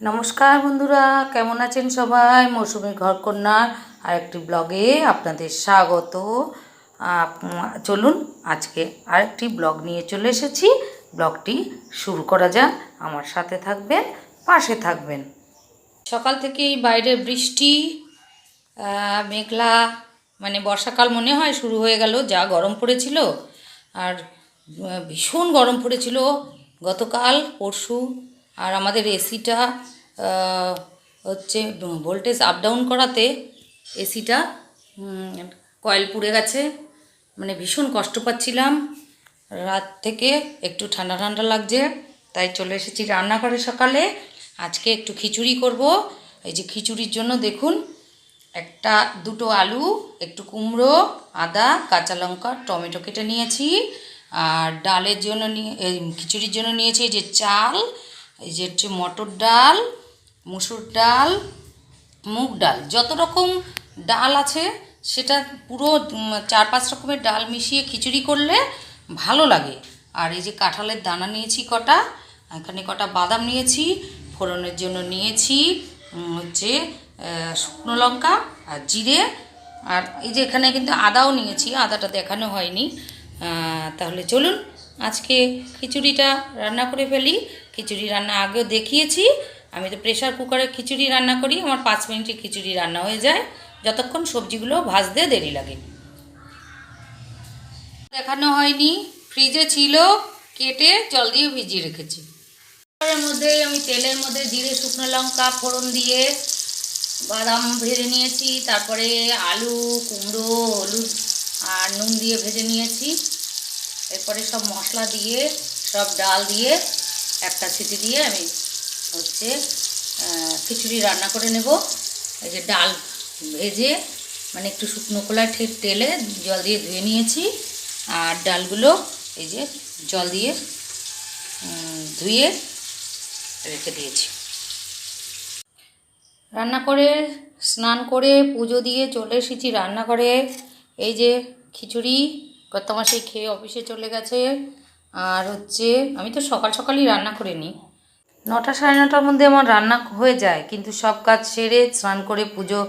নমস্কার বন্ধুরা, কেমন আছেন সবাই? মৌসুমী ঘরকন্যার আরেকটি ব্লগে আপনাদের স্বাগত। চলুন আজকে আরেকটি ব্লগ নিয়ে চলে এসেছি। ব্লগটি শুরু করা যাক। আমার সাথে থাকবেন, পাশে থাকবেন। সকাল থেকেই বাইরে বৃষ্টি মেঘলা মানে বর্ষাকাল মনে হয় শুরু হয়ে গেল, যা গরম পড়েছিল। আর ভীষণ গরম পড়েছিল। গতকাল, পরশু আর আমাদের এসিটা হচ্ছে, ভোল্টেজ আপ ডাউন করাতে এসিটা কয়েল পুড়ে গেছে। মানে ভীষণ কষ্ট পাচ্ছিলাম। রাত থেকে একটু ঠান্ডা ঠান্ডা লাগছে, তাই চলে এসেছি রান্নাঘরে সকালে। আজকে একটু খিচুড়ি করব। এই যে খিচুড়ির জন্য দেখুন, একটা, দুটো আলু, একটু কুমড়ো, আদা, কাঁচা লঙ্কা, টমেটো কেটে নিয়েছি। আর ডালের জন্য নিয়ে খিচুড়ির জন্য নিয়েছি যে চাল এই যে হচ্ছে মটর ডাল, মুসুর ডাল, মুগ ডাল। যত রকম ডাল আছে, সেটা পুরো চার পাঁচ রকমের ডাল মিশিয়ে খিচুড়ি করলে ভালো লাগে। আর এই যে কাঁঠালের দানা নিয়েছি কটা, এখানে কটা বাদাম নিয়েছি, ফোড়নের জন্য নিয়েছি হচ্ছে শুকনো লঙ্কা আর জিরে। আর এই যে এখানে কিন্তু আদাও নিয়েছি, আদাটা দেখানো হয়নি। তাহলে চলুন, আজকে খিচুড়িটা রান্না করে ফেলি। খিচুড়ি রান্না আগেও দেখিয়েছি। আমি তো প্রেশার কুকারে খিচুড়ি রান্না করি, আমার পাঁচ মিনিটে খিচুড়ি রান্না হয়ে যায়। যতক্ষণ সবজিগুলো ভাজতে দেরি লাগে। দেখানো হয়নি ফ্রিজে ছিল, কেটে জল দিয়ে ভিজিয়ে রেখেছি। এর মধ্যে আমি তেলের মধ্যে জিরে, শুকনো লঙ্কা, ফোড়ন দিয়ে বাদাম ভেজে নিয়েছি, তারপরে আলু, কুমড়ো, হলুদ আর নুন দিয়ে ভেজে নিয়েছি। এরপরে সব মশলা দিয়ে, সব ডাল দিয়ে একটা সিটি দিয়ে আমি হচ্ছে খিচুড়ি রান্না করে নেব। এই যে ডাল ভেজে মানে একটু শুকনো কলায় ঠিক তেলে জল দিয়ে ধুয়ে নিয়েছি। আর ডালগুলো এই যে জল দিয়ে ধুয়ে রেখে দিয়েছি। রান্না করে, স্নান করে, পুজো দিয়ে চলে এসেছি রান্নাঘরে। এই যে খিচুড়ি গত মাসে খেয়ে অফিসে চলে গেছে। আর হচ্ছে আমি তো সকাল সকালই রান্না করে নিই। নটা সাড়ে নটার মধ্যে আমার রান্না হয়ে যায়, কিন্তু সব কাজ সেরে স্নান করে পুজো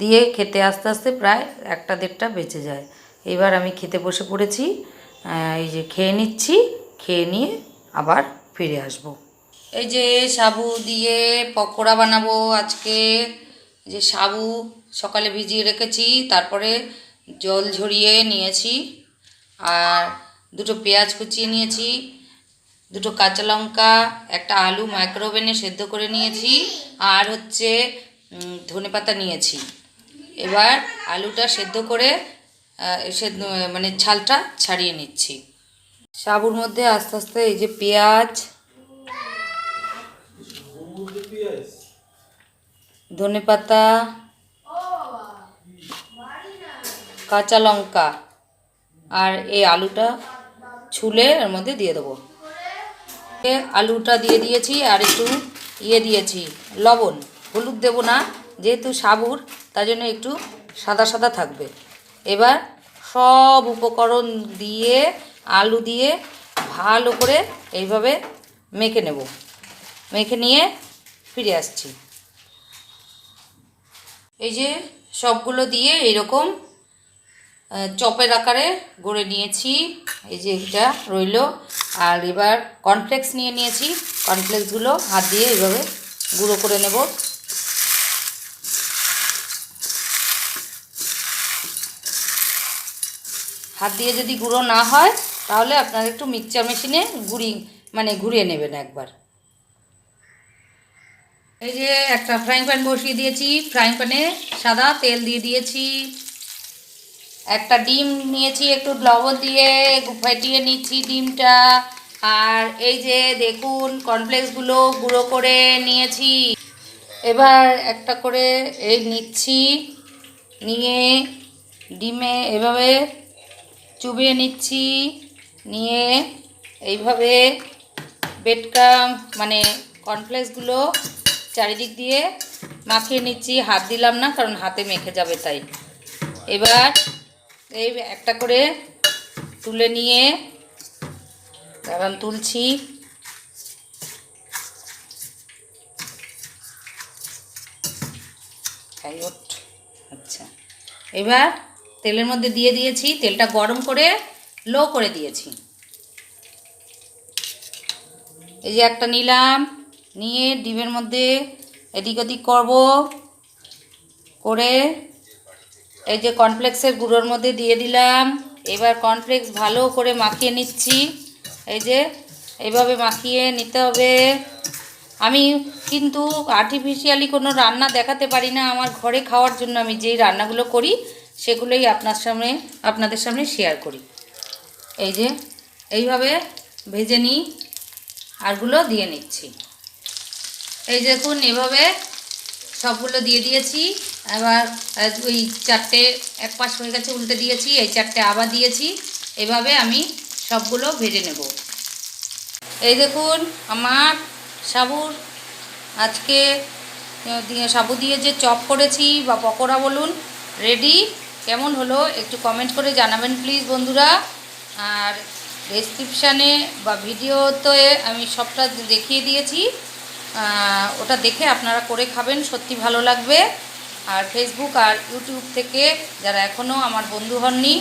দিয়ে খেতে আস্তে আস্তে প্রায় একটা দেড়টা বেঁচে যায়। এবার আমি খেতে বসে পড়েছি এই যে খেয়ে নিচ্ছি, খেয়ে নিয়ে আবার ফিরে আসব। এই যে সাবু দিয়ে পকোড়া বানাবো আজকে। যে সাবু সকালে ভিজিয়ে রেখেছি, তারপরে জল ঝরিয়ে নিয়েছি। আর দুটো পেঁয়াজ কুচিয়ে নিয়েছি দুটো কাঁচা লঙ্কা একটা আলু মাইক্রোওভেনে সেদ্ধ করে নিয়েছি আর হচ্ছে উম, ধনেপাতা নিয়েছি। এবার আলুটা সেদ্ধ করে সেদ্ধ মানে ছালটা ছাড়িয়ে নিচ্ছি। সাবুর মধ্যে আস্তে আস্তে এই যে পেঁয়াজ ধনেপাতা কাঁচা লঙ্কা আর এই আলুটা ছুলে এর মধ্যে দিয়ে দেবো। আলুটা দিয়ে দিয়েছি আর একটু ইয়ে দিয়েছি, লবণ। হলুদ দেবো না, যেহেতু সাবুর, তার জন্য একটু সাদা সাদা থাকবে। এবার সব উপকরণ দিয়ে, আলু দিয়ে ভালো করে এইভাবে মেখে নেব। মেখে নিয়ে ফিরে আসছি। এই যে সবগুলো দিয়ে এরকম চপের আকারে গড়ে নিয়েছি। এই যে এটা রইল। আর এবার কর্নফ্লেক্স নিয়ে নিয়েছি। কর্নফ্লেক্সগুলো হাত দিয়ে এইভাবে গুঁড়ো করে নেব। হাত দিয়ে যদি গুঁড়ো না হয়, তাহলে আপনার একটু মিক্সচার মেশিনে গুঁড়ি মানে ঘুরিয়ে নেবেন একবার। এই যে একটা ফ্রাইং প্যান বসিয়ে দিয়েছি। ফ্রাইং প্যানে সাদা তেল দিয়ে দিয়েছি। একটা ডিম নিয়েছি, একটু লবণ দিয়ে ফাটিয়ে নিচ্ছি ডিমটা। আর এই যে দেখুন কর্নফ্লেক্সগুলো গুঁড়ো করে নিয়েছি। এবার একটা করে এই নিচ্ছি, নিয়ে ডিমে এভাবে চুবিয়ে নিচ্ছি, নিয়ে এইভাবে বেটকা মানে কর্নফ্লেক্সগুলো চারিদিক দিয়ে মাখিয়ে নিচ্ছি। হাত দিলাম না, কারণ হাতে মেখে যাবে তাই। এবার এই একটা করে তুলে নিয়ে কারণ তুলছি। আচ্ছা। এবার তেলের মধ্যে দিয়ে দিয়েছি, তেলটা গরম করে লো করে দিয়েছি। এই যে একটা নিলাম, নিয়ে ডিমের মধ্যে এদিক ওদিক করব, করে এই যে কর্নফ্লেক্সের গুঁড়োর মধ্যে দিয়ে দিলাম। এবার কর্নফ্লেক্স ভালো করে মাখিয়ে নিচ্ছি। এই যে এইভাবে মাখিয়ে নিতে হবে। আমি কিন্তু আর্টিফিশিয়ালি কোনো রান্না দেখাতে পারি না। আমার ঘরে খাওয়ার জন্য আমি যেই রান্নাগুলো করি, সেগুলোই আপনার সামনে, আপনাদের সামনে শেয়ার করি। এই যে এইভাবে ভেজে নিই আরগুলো দিয়ে নিচ্ছি। এই দেখুন, এভাবে সবগুলো দিয়ে দিয়েছি। আহ, ওই চারটে এক পাশ হয়ে গেছে উল্টে দিয়েছি এই চারটে আবার দিয়েছি। এভাবে আমি সবগুলো ভেজে নেব। এই দেখুন আমার সাবুর আজকে সাবু দিয়ে যে চপ করেছি বা পকোড়া বলুন রেডি কেমন হলো একটু কমেন্ট করে জানাবেন প্লিজ বন্ধুরা। আর ডেসক্রিপশানে বা ভিডিওতে আমি সবটা দেখিয়ে দিয়েছি। ওটা দেখে আপনারা করে খাবেন সত্যি ভালো লাগবে। আর ফেসবুক আর ইউটিউব থেকে যারা এখনও আমার বন্ধু হননি,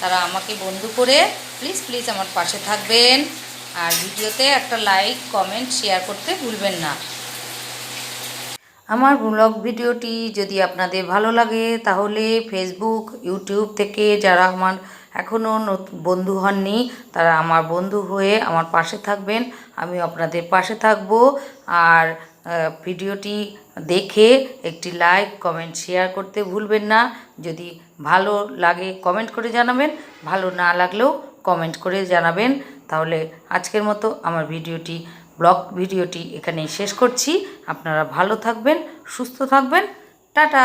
তারা আমাকে বন্ধু করে প্লিজ প্লিজ আমার পাশে থাকবেন। আর ভিডিওতে একটা লাইক কমেন্ট শেয়ার করতে ভুলবেন না। আমার ব্লগ ভিডিওটি যদি আপনাদের ভালো লাগে, তাহলে ফেসবুক ইউটিউব থেকে যারা আমার এখনও বন্ধু হননি, তারা আমার বন্ধু হয়ে আমার পাশে থাকবেন। আমি আপনাদের পাশে থাকব। আর ভিডিওটি দেখে একটি লাইক কমেন্ট শেয়ার করতে ভুলবেন না। যদি ভালো লাগে কমেন্ট করে জানাবেন। ভালো না লাগলেও কমেন্ট করে জানাবেন। তাহলে আজকের মতো আমার ভিডিওটি ব্লগ ভিডিওটি এখানেই শেষ করছি। আপনারা ভালো থাকবেন, সুস্থ থাকবেন। টাটা!